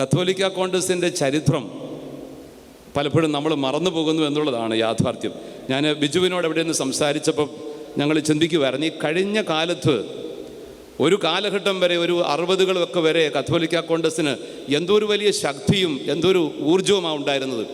കത്തോലിക്ക കോൺഗ്രസിന്റെ ചരിത്രം പലപ്പോഴും നമ്മൾ മറന്നു പോകുന്നു എന്നുള്ളതാണ് യാഥാർത്ഥ്യം. ഞാൻ ബിജുവിനോട് എവിടെ നിന്ന് സംസാരിച്ചപ്പോൾ ഞങ്ങൾ ചിന്തിക്കുമായിരുന്നു ഈ കഴിഞ്ഞ കാലത്ത് ഒരു കാലഘട്ടം വരെ ഒരു അറുപതുകളൊക്കെ വരെ കത്തോലിക്ക കോൺഗ്രസ്സിന് എന്തോ ഒരു വലിയ ശക്തിയും എന്തോ ഒരു ഊർജവുമാണ് ഉണ്ടായിരുന്നത്.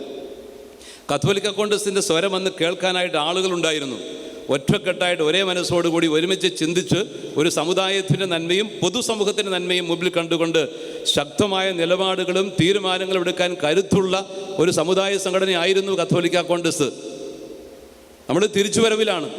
കത്തോലിക്ക കോൺഗ്രസിന്റെ സ്വരം അന്ന് കേൾക്കാനായിട്ട് ആളുകളുണ്ടായിരുന്നു ഒറ്റക്കെട്ടായിട്ട് ഒരേ മനസ്സോടുകൂടി ഒരുമിച്ച് ചിന്തിച്ച് ഒരു സമുദായത്തിന്റെ നന്മയും പൊതുസമൂഹത്തിന്റെ നന്മയും മുമ്പിൽ കണ്ടുകൊണ്ട് ശക്തമായ നിലപാടുകളും തീരുമാനങ്ങളും എടുക്കാൻ കരുത്തുള്ള ഒരു സമുദായ സംഘടനയായിരുന്നു കത്തോലിക്ക കോൺഗ്രസ്. നമ്മൾ തിരിച്ചുവരവിലാണ്.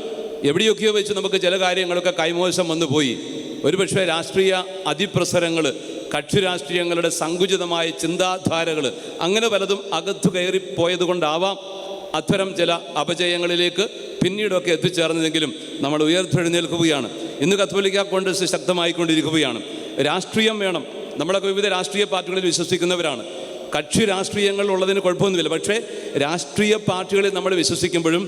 എവിടെയൊക്കെയോ വെച്ച് നമുക്ക് ചില കാര്യങ്ങളൊക്കെ കൈമോശം വന്നു പോയി. ഒരുപക്ഷെ രാഷ്ട്രീയ അതിപ്രസരങ്ങൾ കക്ഷി രാഷ്ട്രീയങ്ങളുടെ സങ്കുചിതമായ ചിന്താധാരകൾ അങ്ങനെ പലതും അകത്തു കയറിപ്പോയത് കൊണ്ടാവാം അത്തരം ചില അപജയങ്ങളിലേക്ക് പിന്നീടൊക്കെ എത്തിച്ചേർന്നതെങ്കിലും നമ്മൾ ഉയർത്തെഴുന്നേൽക്കുകയാണ് ഇന്ന് കത്തോലിക്ക കോൺഗ്രസ് ശക്തമായിക്കൊണ്ടിരിക്കുകയാണ് രാഷ്ട്രീയം വേണം നമ്മളൊക്കെ വിവിധ രാഷ്ട്രീയ പാർട്ടികളിൽ വിശ്വസിക്കുന്നവരാണ് കക്ഷി രാഷ്ട്രീയങ്ങൾ ഉള്ളതിന് കുഴപ്പമൊന്നുമില്ല പക്ഷേ രാഷ്ട്രീയ പാർട്ടികളിൽ നമ്മൾ വിശ്വസിക്കുമ്പോഴും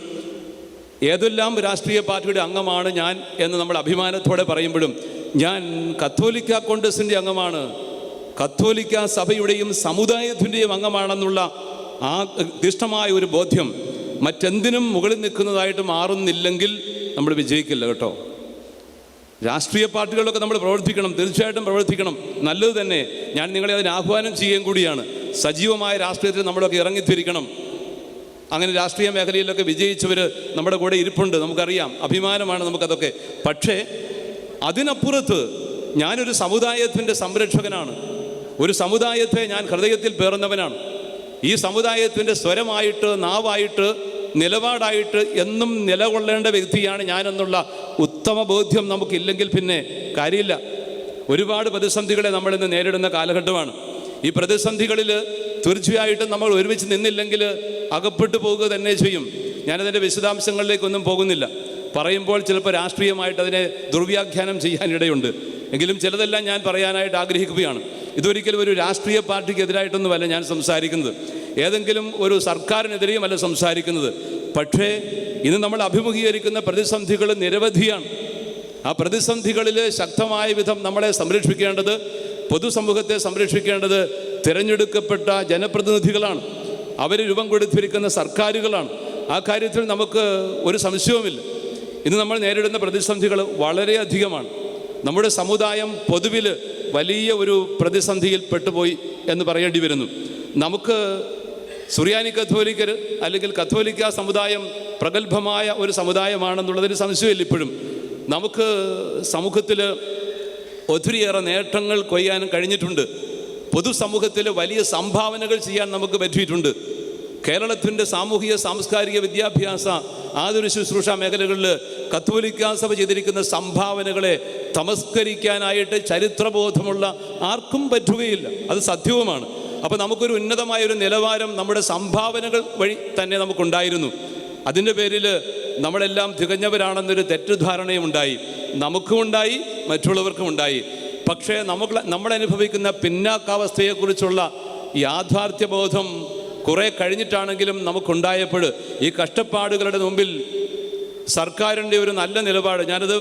ഏതെല്ലാം രാഷ്ട്രീയ പാർട്ടിയുടെ അംഗമാണ് ഞാൻ എന്ന് നമ്മൾ അഭിമാനത്തോടെ പറയുമ്പോഴും ഞാൻ കത്തോലിക്ക കോൺഗ്രസിന്റെ അംഗമാണ് കത്തോലിക്ക സഭയുടെയും സമുദായത്തിന്റെയും അംഗമാണെന്നുള്ള ആ ദൃഷ്ടമായ ഒരു ബോധ്യം മറ്റെന്തിനും മുകളിൽ നിൽക്കുന്നതായിട്ട് മാറുന്നില്ലെങ്കിൽ നമ്മൾ വിജയിക്കില്ല കേട്ടോ. രാഷ്ട്രീയ പാർട്ടികളിലൊക്കെ നമ്മൾ പ്രവർത്തിക്കണം തീർച്ചയായിട്ടും പ്രവർത്തിക്കണം. നല്ലത് തന്നെ. ഞാൻ നിങ്ങളെ അതിന് ആഹ്വാനം ചെയ്യുകയും കൂടിയാണ്. സജീവമായ രാഷ്ട്രീയത്തിൽ നമ്മളൊക്കെ ഇറങ്ങിത്തിരിക്കണം. അങ്ങനെ രാഷ്ട്രീയ മേഖലയിലൊക്കെ വിജയിച്ചവർ നമ്മുടെ കൂടെ ഇരിപ്പുണ്ട് നമുക്കറിയാം. അഭിമാനമാണ് നമുക്കതൊക്കെ. പക്ഷേ അതിനപ്പുറത്ത് ഞാനൊരു സമുദായത്തിന്റെ സംരക്ഷകനാണ്. ഒരു സമുദായത്തെ ഞാൻ ഹൃദയത്തിൽ പേറുന്നവനാണ്. ഈ സമുദായത്തിന്റെ സ്വരമായിട്ട് നാവായിട്ട് നിലപാടായിട്ട് എന്നും നിലകൊള്ളേണ്ട വ്യക്തിയാണ് ഞാനെന്നുള്ള ഉത്തമ ബോധ്യം നമുക്കില്ലെങ്കിൽ പിന്നെ കാര്യമില്ല. ഒരുപാട് പ്രതിസന്ധികളെ നമ്മളിന്ന് നേരിടുന്ന കാലഘട്ടമാണ്. ഈ പ്രതിസന്ധികളിൽ തീർച്ചയായിട്ടും നമ്മൾ ഒരുമിച്ച് നിന്നില്ലെങ്കിൽ അകപ്പെട്ടു പോവുക തന്നെ ചെയ്യും. ഞാനതിന്റെ വിശദാംശങ്ങളിലേക്കൊന്നും പോകുന്നില്ല. പറയുമ്പോൾ ചിലപ്പോൾ രാഷ്ട്രീയമായിട്ട് അതിനെ ദുർവ്യാഖ്യാനം ചെയ്യാനിടയുണ്ട്. എങ്കിലും ചിലതെല്ലാം ഞാൻ പറയാനായിട്ട് ആഗ്രഹിക്കുകയാണ്. ഇതൊരിക്കലും ഒരു രാഷ്ട്രീയ പാർട്ടിക്കെതിരായിട്ടൊന്നുമല്ല ഞാൻ സംസാരിക്കുന്നത്. ഏതെങ്കിലും ഒരു സർക്കാരിനെതിരെയും അല്ല സംസാരിക്കുന്നത്. പക്ഷേ ഇന്ന് നമ്മൾ അഭിമുഖീകരിക്കുന്ന പ്രതിസന്ധികൾ നിരവധിയാണ്. ആ പ്രതിസന്ധികളിൽ ശക്തമായ വിധം നമ്മളെ സംരക്ഷിക്കേണ്ടത് പൊതുസമൂഹത്തെ സംരക്ഷിക്കേണ്ടത് തിരഞ്ഞെടുക്കപ്പെട്ട ജനപ്രതിനിധികളാണ്. അവർ രൂപം കൊടുത്തിരിക്കുന്ന സർക്കാരുകളാണ്. ആ കാര്യത്തിൽ നമുക്ക് ഒരു സംശയവുമില്ല. ഇന്ന് നമ്മൾ നേരിടുന്ന പ്രതിസന്ധികൾ വളരെയധികമാണ്. നമ്മുടെ സമുദായം പൊതുവിൽ വലിയ ഒരു പ്രതിസന്ധിയിൽ പെട്ടുപോയി എന്ന് പറയേണ്ടി വരുന്നു. നമുക്ക് സുറിയാനി കത്തോലിക്കർ അല്ലെങ്കിൽ കത്തോലിക്ക സമുദായം പ്രഗത്ഭമായ ഒരു സമുദായമാണെന്നുള്ളതിന് സംശയമില്ല ഇപ്പോഴും. നമുക്ക് സമൂഹത്തിൽ ഒത്തിരിയേറെ നേട്ടങ്ങൾ കൊയ്യാൻ കഴിഞ്ഞിട്ടുണ്ട്. പൊതുസമൂഹത്തിൽ വലിയ സംഭാവനകൾ ചെയ്യാൻ നമുക്ക് പറ്റിയിട്ടുണ്ട്. കേരളത്തിന്റെ സാമൂഹിക സാംസ്കാരിക വിദ്യാഭ്യാസ ആധുനിക ശുശ്രൂഷ മേഖലകളിൽ കത്തോലിക്കാ സഭ ചെയ്തിരിക്കുന്ന സംഭാവനകളെ തമസ്കരിക്കാനായിട്ട് ചരിത്രബോധമുള്ള ആർക്കും പറ്റുകയില്ല. അത് സത്യവുമാണ്. അപ്പോൾ നമുക്കൊരു ഉന്നതമായ ഒരു നിലവാരം നമ്മുടെ സംഭാവനകൾ വഴി തന്നെ നമുക്കുണ്ടായിരുന്നു. അതിന്റെ പേരിൽ നമ്മളെല്ലാം തികഞ്ഞവരാണെന്നൊരു തെറ്റിദ്ധാരണയും ഉണ്ടായി നമുക്കും ഉണ്ടായി മറ്റുള്ളവർക്കും ഉണ്ടായി പക്ഷേ നമുക്ക് നമ്മളനുഭവിക്കുന്ന പിന്നാക്കാവസ്ഥയെക്കുറിച്ചുള്ള യാഥാർത്ഥ്യബോധം കുറേ കഴിഞ്ഞിട്ടാണെങ്കിലും നമുക്കുണ്ടായപ്പോൾ ഈ കഷ്ടപ്പാടുകളുടെ മുമ്പിൽ സർക്കാരിന്റെ ഒരു നല്ല നിലപാട് ഞാനത്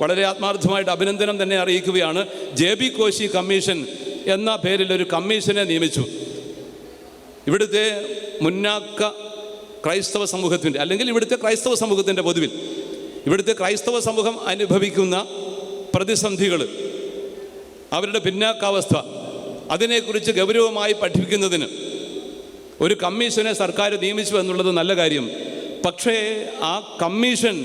വളരെ ആത്മാർത്ഥമായിട്ട് അഭിനന്ദനം തന്നെ അറിയിക്കുകയാണ്. ജെ ബി കോശി കമ്മീഷൻ എന്ന പേരിൽ ഒരു കമ്മീഷനെ നിയമിച്ചു. ഇവിടുത്തെ മുന്നാക്ക ക്രൈസ്തവ സമൂഹത്തിന്റെ അല്ലെങ്കിൽ ഇവിടുത്തെ ക്രൈസ്തവ സമൂഹത്തിന്റെ പൊതുവിൽ ഇവിടുത്തെ ക്രൈസ്തവ സമൂഹം അനുഭവിക്കുന്ന പ്രതിസന്ധികൾ അവരുടെ പിന്നാക്കാവസ്ഥ അതിനെക്കുറിച്ച് ഗൗരവമായി പഠിപ്പിക്കുന്നതിന് ഒരു കമ്മീഷനെ സർക്കാർ നിയമിച്ചു എന്നുള്ളത് നല്ല കാര്യം. പക്ഷേ ആ കമ്മീഷൻ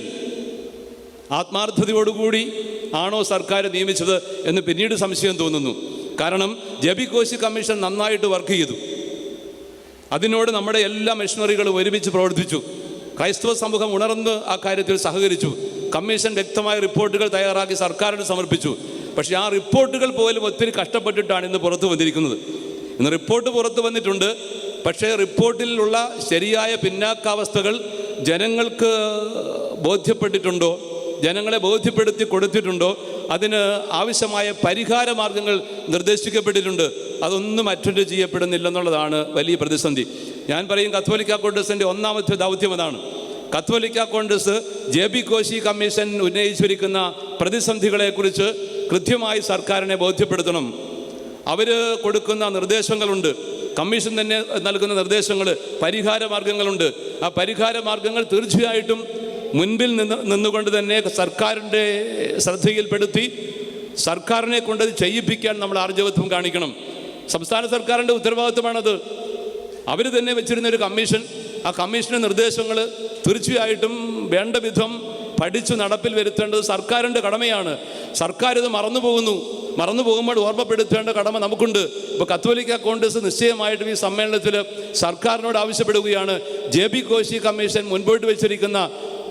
ആത്മാർത്ഥതയോടുകൂടി ആണോ സർക്കാർ നിയമിച്ചത് എന്ന് പിന്നീട് സംശയം തോന്നുന്നു. കാരണം ജബി കോശി കമ്മീഷൻ നന്നായിട്ട് വർക്ക് ചെയ്തു. അതിനോട് നമ്മുടെ എല്ലാ മിഷണറികളും ഒരുമിച്ച് പ്രവർത്തിച്ചു. ക്രൈസ്തവ സമൂഹം ഉണർന്ന് ആ കാര്യത്തിൽ സഹകരിച്ചു. കമ്മീഷൻ വ്യക്തമായ റിപ്പോർട്ടുകൾ തയ്യാറാക്കി സർക്കാരിന് സമർപ്പിച്ചു. പക്ഷേ ആ റിപ്പോർട്ടുകൾ പോലും ഒത്തിരി കഷ്ടപ്പെട്ടിട്ടാണ് ഇന്ന് പുറത്തു വന്നിരിക്കുന്നത്. ഇന്ന് റിപ്പോർട്ട് പുറത്തു വന്നിട്ടുണ്ട്. പക്ഷേ റിപ്പോർട്ടിലുള്ള ശരിയായ പിന്നാക്കാവസ്ഥകൾ ജനങ്ങൾക്ക് ബോധ്യപ്പെട്ടിട്ടുണ്ടോ? ജനങ്ങളെ ബോധ്യപ്പെടുത്തി കൊടുത്തിട്ടുണ്ടോ? അതിന് ആവശ്യമായ പരിഹാര മാർഗങ്ങൾ നിർദ്ദേശിക്കപ്പെട്ടിട്ടുണ്ട്. അതൊന്നും അറ്റൻഡ് ചെയ്യപ്പെടുന്നില്ലെന്നുള്ളതാണ് വലിയ പ്രതിസന്ധി. ഞാൻ പറയും കത്തോലിക്ക കോൺഗ്രസിന്റെ ഒന്നാമത്തെ ദൗത്യം അതാണ്. കത്തോലിക്ക Congress J B Koshi commission ഉന്നയിച്ചിരിക്കുന്ന പ്രതിസന്ധികളെക്കുറിച്ച് കൃത്യമായി സർക്കാരിനെ ബോധ്യപ്പെടുത്തണം. അവർ കൊടുക്കുന്ന നിർദ്ദേശങ്ങളുണ്ട്. കമ്മീഷൻ തന്നെ നൽകുന്ന നിർദ്ദേശങ്ങൾ പരിഹാര മാർഗങ്ങളുണ്ട്. ആ പരിഹാര മാർഗങ്ങൾ തീർച്ചയായിട്ടും മുൻപിൽ നിന്ന് നിന്നുകൊണ്ട് തന്നെ സർക്കാരിന്റെ ശ്രദ്ധയിൽപ്പെടുത്തി സർക്കാരിനെ കൊണ്ടത് ചെയ്യിപ്പിക്കാൻ നമ്മൾ ആർജവത്വം കാണിക്കണം. സംസ്ഥാന സർക്കാരിന്റെ ഉത്തരവാദിത്വമാണത്. അവർ തന്നെ വെച്ചിരുന്ന ഒരു കമ്മീഷൻ. ആ കമ്മീഷന്റെ നിർദ്ദേശങ്ങൾ തീർച്ചയായിട്ടും വേണ്ട വിധം പഠിച്ചു നടപ്പിൽ വരുത്തേണ്ടത് സർക്കാരിന്റെ കടമയാണ്. സർക്കാർ ഇത് മറന്നു പോകുന്നു. മറന്നു പോകുമ്പോൾ ഓർമ്മപ്പെടുത്തേണ്ട കടമ നമുക്കുണ്ട്. ഇപ്പോൾ കത്തോലിക്ക കോൺഗ്രസ് നിശ്ചയമായിട്ടും ഈ സമ്മേളനത്തിൽ സർക്കാരിനോട് ആവശ്യപ്പെടുകയാണ്. ജെ ബി കോശി കമ്മീഷൻ മുൻപോട്ട് വെച്ചിരിക്കുന്ന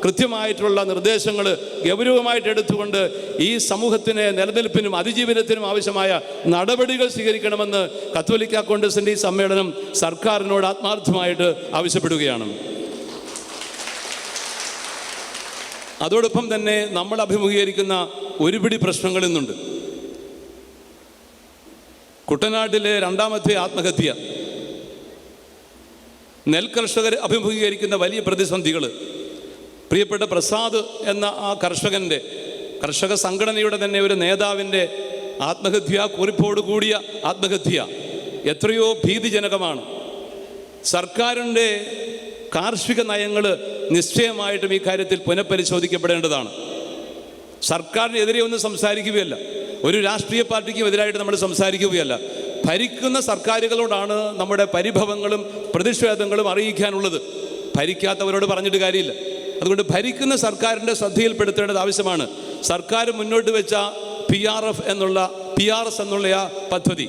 കൃത്യമായിട്ടുള്ള നിർദ്ദേശങ്ങൾ ഗൗരവമായിട്ട് എടുത്തുകൊണ്ട് ഈ സമൂഹത്തിന് നിലനിൽപ്പിനും അതിജീവനത്തിനും ആവശ്യമായ നടപടികൾ സ്വീകരിക്കണമെന്ന് കത്തോലിക്ക കോൺഗ്രസിന്റെ ഈ സമ്മേളനം സർക്കാരിനോട് ആത്മാർത്ഥമായിട്ട് ആവശ്യപ്പെടുകയാണ്. അതോടൊപ്പം തന്നെ നമ്മൾ അഭിമുഖീകരിക്കുന്ന ഒരുപിടി പ്രശ്നങ്ങൾ ഇന്നുണ്ട്. കുട്ടനാട്ടിലെ രണ്ടാമത്തെ ആത്മഹത്യ. നെൽകർഷകർ അഭിമുഖീകരിക്കുന്ന വലിയ പ്രതിസന്ധികൾ പ്രിയപ്പെട്ട പ്രസാദ് എന്ന ആ കർഷകന്റെ കർഷക സംഘടനയുടെ തന്നെ ഒരു നേതാവിന്റെ ആത്മഹത്യ കുറിപ്പോട് കൂടിയ ആത്മഹത്യ എത്രയോ ഭീതിജനകമാണ്. സർക്കാരിന്റെ കാർഷിക നയങ്ങൾ നിശ്ചയമായിട്ടും ഈ കാര്യത്തിൽ പുനഃപരിശോധിക്കപ്പെടേണ്ടതാണ്. സർക്കാരിനെതിരെ ഒന്നും സംസാരിക്കുകയല്ല. ഒരു രാഷ്ട്രീയ പാർട്ടിക്കും എതിരായിട്ട് നമ്മൾ സംസാരിക്കുകയല്ല. ഭരിക്കുന്ന സർക്കാരുകളോടാണ് നമ്മുടെ പരിഭവങ്ങളും പ്രതിഷേധങ്ങളും അറിയിക്കാനുള്ളത്. ഭരിക്കാത്തവരോട് പറഞ്ഞിട്ട് കാര്യമില്ല. അതുകൊണ്ട് ഭരിക്കുന്ന സർക്കാരിന്റെ ശ്രദ്ധയിൽപ്പെടുത്തേണ്ടത് ആവശ്യമാണ്. സർക്കാർ മുന്നോട്ട് വെച്ച പി ആർ എഫ് എന്നുള്ള പി ആർ എസ് എന്നുള്ള ആ പദ്ധതി.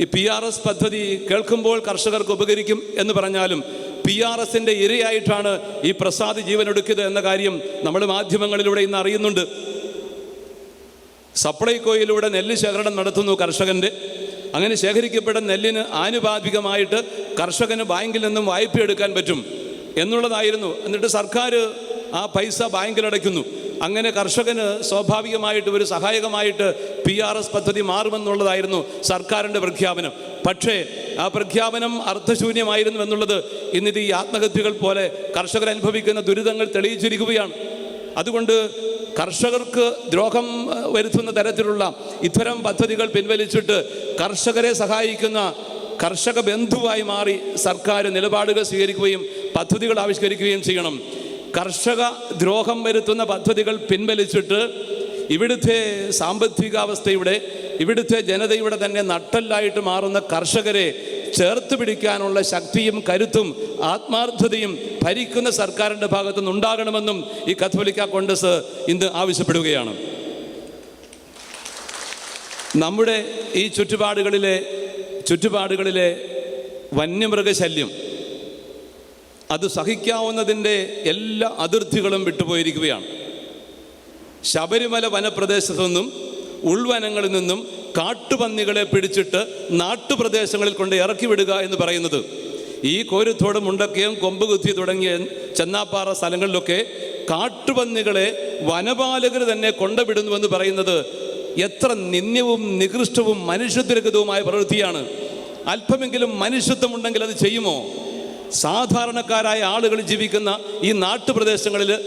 ഈ പി ആർ എസ് പദ്ധതി കേൾക്കുമ്പോൾ കർഷകർക്ക് ഉപകരിക്കും എന്ന് പറഞ്ഞാലും പി ആർ എസിന്റെ ഇരയായിട്ടാണ് ഈ പ്രസാദ് എടുക്കുക എന്ന കാര്യം നമ്മൾ മാധ്യമങ്ങളിലൂടെ ഇന്ന് അറിയുന്നുണ്ട്. സപ്ലൈകോയിലൂടെ നെല്ല് ശേഖരണം നടത്തുന്നു കർഷകന്റെ അങ്ങനെ ശേഖരിക്കപ്പെട്ട നെല്ലിന് ആനുപാതികമായിട്ട് കർഷകന് ബാങ്കിൽ നിന്നും വായ്പ എടുക്കാൻ പറ്റും. എന്നുള്ളതായിരുന്നു. എന്നിട്ട് സർക്കാർ ആ പൈസ ബാങ്കിൽ അടയ്ക്കുന്നു. അങ്ങനെ കർഷകന് സ്വാഭാവികമായിട്ട് ഒരു സഹായകമായിട്ട് പി ആർ എസ് പദ്ധതി മാറുമെന്നുള്ളതായിരുന്നു സർക്കാരിന്റെ പ്രഖ്യാപനം. പക്ഷേ ആ പ്രഖ്യാപനം അർത്ഥശൂന്യമായിരുന്നു എന്നുള്ളത് ഇന്നിത് ഈ ആത്മഹത്യകൾ പോലെ കർഷകർ അനുഭവിക്കുന്ന ദുരിതങ്ങൾ തെളിയിച്ചിരിക്കുകയാണ്. അതുകൊണ്ട് കർഷകർക്ക് ദ്രോഹം വരുത്തുന്ന തരത്തിലുള്ള ഇത്തരം പദ്ധതികൾ പിൻവലിച്ചിട്ട് കർഷകരെ സഹായിക്കുന്ന കർഷക ബന്ധുവായി മാറി സർക്കാർ നിലപാടുകൾ സ്വീകരിക്കുകയും പദ്ധതികൾ ആവിഷ്കരിക്കുകയും ചെയ്യണം. കർഷക ദ്രോഹം വരുത്തുന്ന പദ്ധതികൾ പിൻവലിച്ചിട്ട് ഇവിടുത്തെ സാമ്പത്തികാവസ്ഥയുടെ ഇവിടുത്തെ ജനതയുടെ തന്നെ നട്ടല്ലായിട്ട് മാറുന്ന കർഷകരെ ചേർത്ത് പിടിക്കാനുള്ള ശക്തിയും കരുത്തും ആത്മാർത്ഥതയും ഭരിക്കുന്ന സർക്കാരിന്റെ ഭാഗത്തു നിന്നുണ്ടാകണമെന്നും ഈ കത്തോലിക്ക കോൺഗ്രസ് ഇന്ന് ആവശ്യപ്പെടുകയാണ്. നമ്മുടെ ഈ ചുറ്റുപാടുകളിലെ ചുറ്റുപാടുകളിലെ വന്യമൃഗശല്യം അത് സഹിക്കാവുന്നതിന്റെ എല്ലാ അതിർത്തികളും വിട്ടുപോയിരിക്കുകയാണ്. ശബരിമല വനപ്രദേശത്തു നിന്നും ഉൾവനങ്ങളിൽ നിന്നും കാട്ടുപന്നികളെ പിടിച്ചിട്ട് നാട്ടുപ്രദേശങ്ങളിൽ കൊണ്ട് ഇറക്കി വിടുക എന്ന് പറയുന്നത്. ഈ കോരുത്തോട് മുണ്ടക്കയം കൊമ്പുകുത്തി തുടങ്ങിയ ചെന്നാപ്പാറ സ്ഥലങ്ങളിലൊക്കെ കാട്ടുപന്നികളെ വനപാലകർ തന്നെ കൊണ്ടുവിടുന്നുവെന്ന് പറയുന്നത് എത്ര നിന്ദ്യവും നികൃഷ്ടവും മനുഷ്യത്തിരഹിതവുമായ പ്രവൃത്തിയാണ്. അല്പമെങ്കിലും മനുഷ്യത്വമുണ്ടെങ്കിൽ അത് ചെയ്യുമോ? സാധാരണക്കാരായ ആളുകൾ ജീവിക്കുന്ന ഈ നാട്ടുപ്രദേശങ്ങളിൽ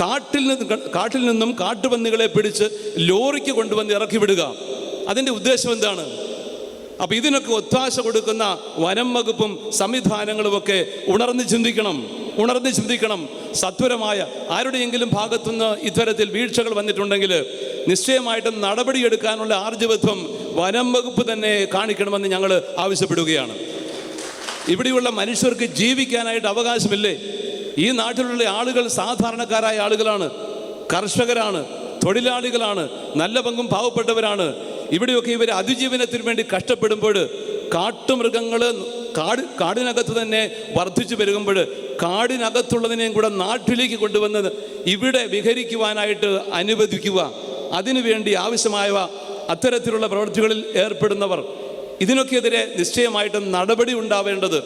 കാട്ടിൽ നിന്ന് കാട്ടിൽ നിന്നും കാട്ടുപന്നികളെ പിടിച്ച് ലോറിക്ക് കൊണ്ടുവന്ന് ഇറക്കി വിടുക. അതിന്റെ ഉദ്ദേശം എന്താണ്? അപ്പം ഇതിനൊക്കെ ഒത്താശ കൊടുക്കുന്ന വനം വകുപ്പും സംവിധാനങ്ങളുമൊക്കെ ഉണർന്ന് ചിന്തിക്കണം. ഉണർന്ന് ചിന്തിക്കണം. സത്വരമായ ആരുടെയെങ്കിലും ഭാഗത്തുനിന്ന് ഇത്തരത്തിൽ വീഴ്ചകൾ വന്നിട്ടുണ്ടെങ്കിൽ നിശ്ചയമായിട്ടും നടപടിയെടുക്കാനുള്ള ആർജവത്വം വനം വകുപ്പ് തന്നെ കാണിക്കണമെന്ന് ഞങ്ങൾ ആവശ്യപ്പെടുകയാണ്. ഇവിടെയുള്ള മനുഷ്യർക്ക് ജീവിക്കാനായിട്ട് അവകാശമില്ലേ? ഈ നാട്ടിലുള്ള ആളുകൾ സാധാരണക്കാരായ ആളുകളാണ്. കർഷകരാണ് തൊഴിലാളികളാണ് നല്ല പങ്കും പാവപ്പെട്ടവരാണ്. ഇവിടെയൊക്കെ ഇവർ അതിജീവനത്തിന് വേണ്ടി കഷ്ടപ്പെടുമ്പോൾ കാട്ടുമൃഗങ്ങൾ കാട് കാടിനകത്ത് തന്നെ വർദ്ധിച്ചു പെരുകുമ്പോൾ കാടിനകത്തുള്ളതിനെയും കൂടെ നാട്ടിലേക്ക് കൊണ്ടുവന്നത് ഇവിടെ വിഹരിക്കുവാനായിട്ട് അനുവദിക്കുക. അതിനുവേണ്ടി ആവശ്യമായവ അത്തരത്തിലുള്ള പ്രവൃത്തികളിൽ ഏർപ്പെടുന്നവർ. ഇതിനൊക്കെതിരെ നിശ്ചയമായിട്ടും നടപടി ഉണ്ടാവേണ്ടത്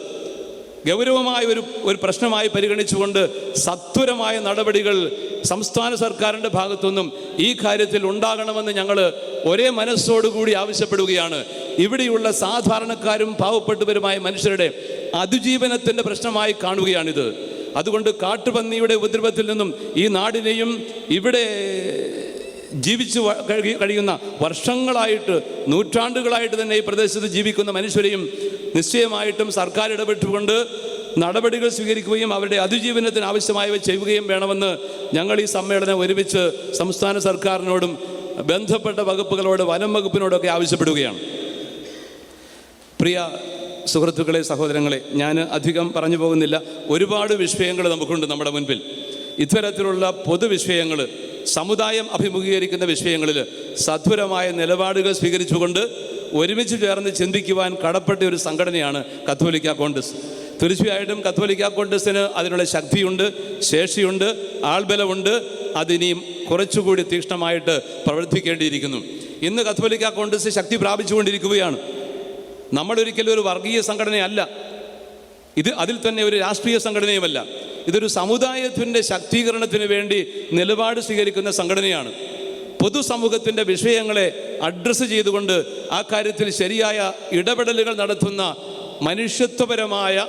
ഗൗരവമായ ഒരു ഒരു പ്രശ്നമായി പരിഗണിച്ചുകൊണ്ട് സത്വരമായ നടപടികൾ സംസ്ഥാന സർക്കാരിന്റെ ഭാഗത്തുനിന്നും ഈ കാര്യത്തിൽ ഉണ്ടാകണമെന്ന് ഞങ്ങൾ ഒരേ മനസ്സോടുകൂടി ആവശ്യപ്പെടുകയാണ്. ഇവിടെയുള്ള സാധാരണക്കാരും പാവപ്പെട്ടവരുമായ മനുഷ്യരുടെ അതിജീവനത്തിന്റെ പ്രശ്നമായി കാണുകയാണിത്. അതുകൊണ്ട് കാട്ടുപന്നിയുടെ ഉപദ്രവത്തിൽ നിന്നും ഈ നാടിനെയും ഇവിടെ ജീവിച്ചു കഴിയുന്ന വർഷങ്ങളായിട്ട് നൂറ്റാണ്ടുകളായിട്ട് തന്നെ ഈ പ്രദേശത്ത് ജീവിക്കുന്ന മനുഷ്യരെയും നിശ്ചയമായിട്ടും സർക്കാർ ഇടപെട്ടുകൊണ്ട് നടപടികൾ സ്വീകരിക്കുകയും അവരുടെ അതിജീവനത്തിന് ആവശ്യമായവ ചെയ്യുകയും വേണമെന്ന് ഞങ്ങൾ ഈ സമ്മേളനം ഒരുമിച്ച് സംസ്ഥാന സർക്കാരിനോടും ബന്ധപ്പെട്ട വകുപ്പുകളോട് വനം വകുപ്പിനോടൊക്കെ ആവശ്യപ്പെടുകയാണ്. പ്രിയ സുഹൃത്തുക്കളെ സഹോദരങ്ങളെ ഞാൻ അധികം പറഞ്ഞു പോകുന്നില്ല. ഒരുപാട് വിഷയങ്ങൾ നമുക്കുണ്ട് നമ്മുടെ മുൻപിൽ. ഇത്തരത്തിലുള്ള പൊതുവിഷയങ്ങൾ സമുദായം അഭിമുഖീകരിക്കുന്ന വിഷയങ്ങളിൽ സത്വരമായ നിലപാടുകൾ സ്വീകരിച്ചുകൊണ്ട് ഒരുമിച്ച് ചേർന്ന് ചിന്തിക്കുവാൻ കടപ്പെട്ട ഒരു സംഘടനയാണ് കത്തോലിക്ക കോൺഗ്രസ്. തീർച്ചയായിട്ടും കത്തോലിക്ക കോൺഗ്രസിന് അതിനുള്ള ശക്തിയുണ്ട് ശേഷിയുണ്ട് ആൾബലമുണ്ട്. അതിനിയും കുറച്ചുകൂടി തീക്ഷ്ണമായിട്ട് പ്രവർത്തിക്കേണ്ടിയിരിക്കുന്നു. ഇന്ന് കത്തോലിക്ക കോൺഗ്രസ് ശക്തി പ്രാപിച്ചുകൊണ്ടിരിക്കുകയാണ്. നമ്മളൊരിക്കലും ഒരു വർഗീയ സംഘടനയല്ല. ഇത് അതിൽ തന്നെ ഒരു രാഷ്ട്രീയ സംഘടനയുമല്ല. ഇതൊരു സമുദായത്തിന്റെ ശാക്തീകരണത്തിന് വേണ്ടി നിലപാട് സ്വീകരിക്കുന്ന സംഘടനയാണ്. പൊതുസമൂഹത്തിന്റെ വിഷയങ്ങളെ അഡ്രസ്സ് ചെയ്തുകൊണ്ട് ആ കാര്യത്തിൽ ശരിയായ ഇടപെടലുകൾ നടത്തുന്ന മനുഷ്യത്വപരമായ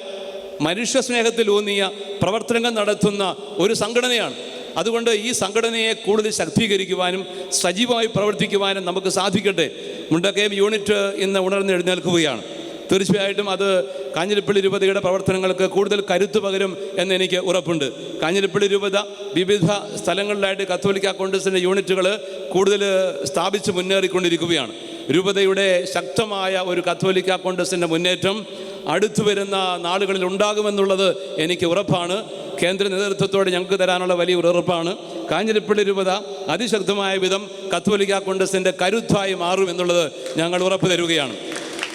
മനുഷ്യ സ്നേഹത്തിലൂന്നിയ പ്രവർത്തനങ്ങൾ നടത്തുന്ന ഒരു സംഘടനയാണ്. അതുകൊണ്ട് ഈ സംഘടനയെ കൂടുതൽ ശക്തീകരിക്കുവാനും സജീവമായി പ്രവർത്തിക്കുവാനും നമുക്ക് സാധിക്കട്ടെ. മുണ്ടക്കയം യൂണിറ്റ് ഇന്ന് ഉണർന്നെഴുന്നേൽക്കുകയാണ്. തീർച്ചയായിട്ടും അത് കാഞ്ഞിരപ്പള്ളി രൂപതയുടെ പ്രവർത്തനങ്ങൾക്ക് കൂടുതൽ കരുത്ത് പകരും എന്ന് എനിക്ക് ഉറപ്പുണ്ട്. കാഞ്ഞിരപ്പള്ളി രൂപത വിവിധ സ്ഥലങ്ങളിലായിട്ട് കത്തോലിക്ക കോൺഗ്രസിന്റെ യൂണിറ്റുകൾ കൂടുതൽ സ്ഥാപിച്ച് മുന്നേറിക്കൊണ്ടിരിക്കുകയാണ്. രൂപതയുടെ ശക്തമായ ഒരു കത്തോലിക്ക കോൺഗ്രസിന്റെ മുന്നേറ്റം അടുത്തു വരുന്ന നാളുകളിൽ ഉണ്ടാകുമെന്നുള്ളത് എനിക്ക് ഉറപ്പാണ്. കേന്ദ്ര നേതൃത്വത്തോട് ഞങ്ങൾക്ക് തരാനുള്ള വലിയ ഒരു ഉറപ്പാണ്. കാഞ്ഞിരപ്പള്ളി രൂപത അതിശക്തമായ വിധം കത്തോലിക്ക കോൺഗ്രസിന്റെ കരുത്തായി മാറും എന്നുള്ളത് ഞങ്ങൾ ഉറപ്പ് തരുകയാണ്.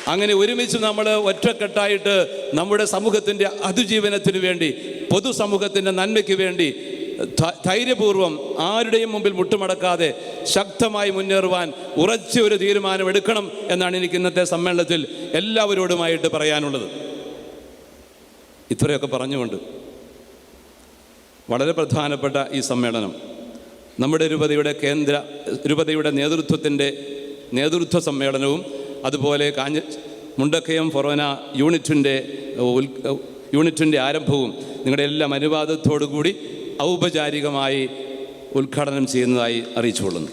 അങ്ങനെ ഒരുമിച്ച് നമ്മൾ ഒറ്റക്കെട്ടായിട്ട് നമ്മുടെ സമൂഹത്തിന്റെ അതിജീവനത്തിന് വേണ്ടി പൊതുസമൂഹത്തിന്റെ നന്മയ്ക്ക് വേണ്ടി ധൈര്യപൂർവം ആരുടെയും മുമ്പിൽ മുട്ടുമടക്കാതെ ശക്തമായി മുന്നേറുവാൻ ഉറച്ച ഒരു തീരുമാനം എടുക്കണം എന്നാണ് എനിക്ക് ഇന്നത്തെ സമ്മേളനത്തിൽ എല്ലാവരോടുമായിട്ട് പറയാനുള്ളത്. ഇത്രയൊക്കെ പറഞ്ഞുകൊണ്ട് വളരെ പ്രധാനപ്പെട്ട ഈ സമ്മേളനം നമ്മുടെ രൂപതയുടെ കേന്ദ്ര രൂപതയുടെ നേതൃത്വത്തിന്റെ നേതൃത്വ സമ്മേളനവും അതുപോലെ കാഞ്ഞ മുണ്ടക്കയം ഫൊറോന യൂണിറ്റിന്റെ യൂണിറ്റിന്റെ ആരംഭവും നിങ്ങളുടെ എല്ലാം അനുവാദത്തോടു കൂടി ഔപചാരികമായി ഉദ്ഘാടനം ചെയ്യുന്നതായി അറിയിച്ചുകൊള്ളുന്നു.